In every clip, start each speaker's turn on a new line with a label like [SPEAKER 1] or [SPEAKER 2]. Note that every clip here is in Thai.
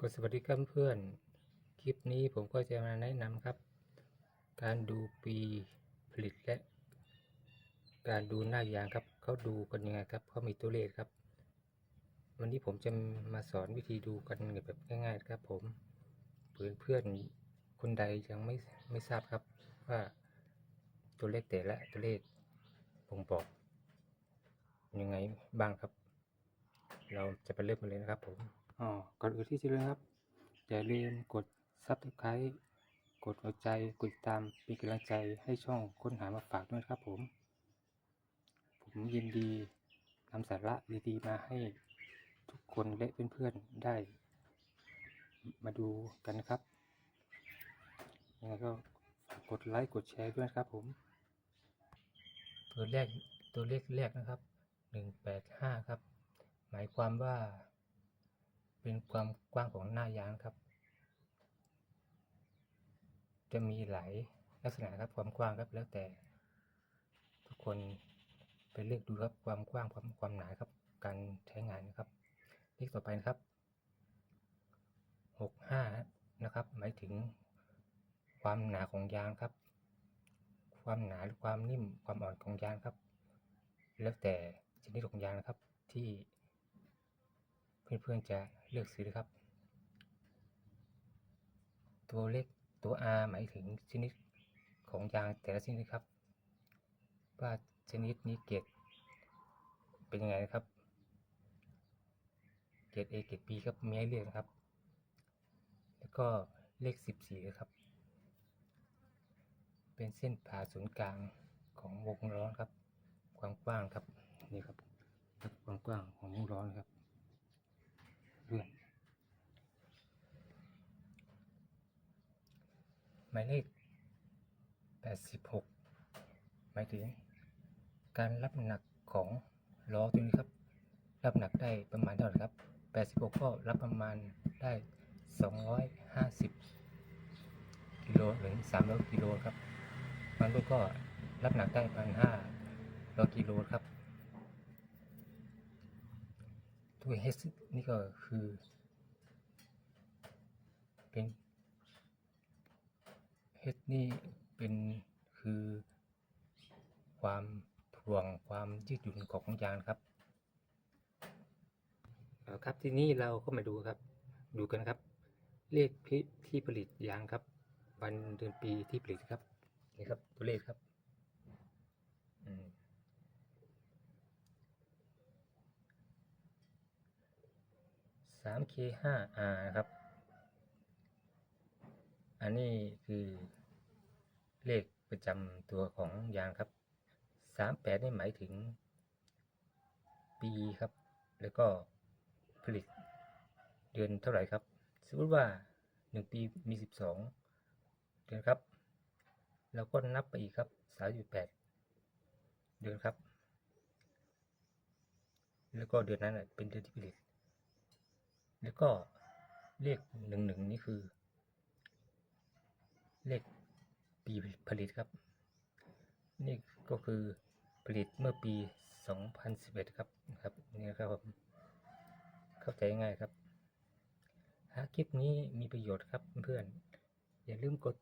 [SPEAKER 1] ก็สวัสดีครับเพื่อน คลิปนี้ผมก็จะมาแนะนำครับ การดูปีผลิตและ การดูหน้ายางครับเขาดูกันยังไงครับเขามีตัวเลขครับ วันนี้ผมจะมาสอนวิธีดูกันแบบง่ายๆครับ ผมเพื่อนเพื่อนคนใดยังไม่ไม่ทราบครับ ว่าตัวเลขแต่ละตัวเลขผมบอกยังไงบ้างครับ เราจะไปเริ่มกันเลยนะครับผม อ๋อก่อนอื่นที่จะเริ่มครับ อย่าลืมกด subscribe กดหัวใจกดติดตามเป็นกำลังใจให้ช่องค้นหามาฝากด้วยครับผม ผมยินดีนำสาระดีๆมาให้ทุกคนและเพื่อนๆได้ มาดูกันนะครับยังไงก็กดไลค์กดแชร์ด้วยครับผม ตัวแรกตัวเลขแรกนะครับหนึ่งแปดห้าครับ หมายความว่า เป็นความกว้างของหน้ายางครับ จะมีหลายลักษณะครับความกว้างครับแล้วแต่ ทุกคนไปเลือกดูครับความกว้างความความหนาครับ การใช้งานนะครับเลขต่อไปนะครับหกห้านะครับ หมายถึงความหนาของยางครับ ความหนาหรือความนิ่มความอ่อนของยางครับ แล้วแต่ชนิดของยางนะครับ เพื่อนๆจะเลือกซื้อนะครับ ตัวเลขตัว R หมายถึงชนิดของยางแต่ละชนิดครับ ว่าชนิดนี้เกรดเป็นยังไงนะครับ เกรด A เกรด B ครับมีให้เลือกนะครับ แล้วก็เลข 14นะครับ เป็นเส้นผ่าศูนย์กลางของวงล้อครับ ความกว้างครับนี่ครับความกว้างของวงล้อนครับ เลื่อนหมายเลข86หมายถึงการรับน้ำหนักของล้อตัวนี้ครับ รับน้ำหนักได้ประมาณเท่าไหร่ครับ86ก็รับประมาณได้250กิโลถึง300กิโลครับบางรุ่นก็รับน้ำหนักได้ประมาณ500กิโลครับ ตัว H นี่ก็คือ เป็น H นี่เป็นคือความถ่วงความยืดหยุ่นของยางครับเอาครับที่นี้เราก็มาดูครับ ดูกันครับ เลขที่ที่ผลิตยางครับ วันเดือนปีที่ผลิตครับนี่ครับตัวเลขครับอืม k 5 r นะครับ อันนี้คือเลขประจำตัวของยางครับ 38 นี่หมายถึงปีครับ แล้วก็ผลิตเดือนเท่าไหร่ครับ สมมติว่า 1 ปีมี 12 เดือนครับ เราก็นับไปอีกครับ 3.8 เดือนครับ แล้วก็เดือนนั้นเป็นเดือนที่ผลิต แล้วก็เลขหนึ่งหนึ่งนี่คือ เลขปีผลิตครับ นี่ก็คือผลิตเมื่อปี 2011 ครับครับนี่นะครับผมเข้าใจง่ายครับ หากคลิปนี้มีประโยชน์ครับเพื่อนอย่าลืมกด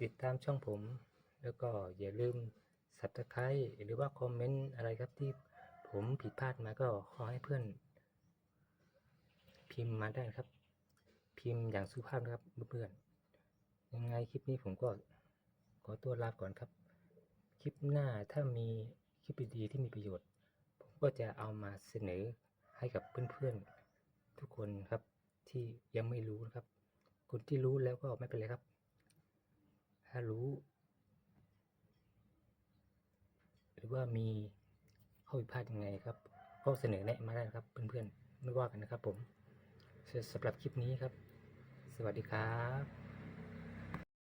[SPEAKER 1] ติดตามช่องผม แล้วก็อย่าลืม subscribe หรือว่าคอมเมนต์อะไรครับที่ผมผิดพลาดมาก็ขอให้เพื่อน พิมพ์มาได้ครับ พิมพ์อย่างสุภาพนะครับเพื่อนๆยังไงคลิปนี้ผมก็ขอตัวลาก่อนครับ คลิปหน้าถ้ามีคลิปดีๆที่มีประโยชน์ ผมก็จะเอามาเสนอให้กับเพื่อนๆทุกคนครับที่ยังไม่รู้นะครับ คนที่รู้แล้วก็ไม่เป็นไรครับ ถ้ารู้ หรือว่ามีข้อผิดพลาดยังไงครับ ก็เสนอแนะมาได้นะครับเพื่อนๆไม่ว่ากันนะครับผม สำหรับคลิปนี้ครับ สวัสดีครับ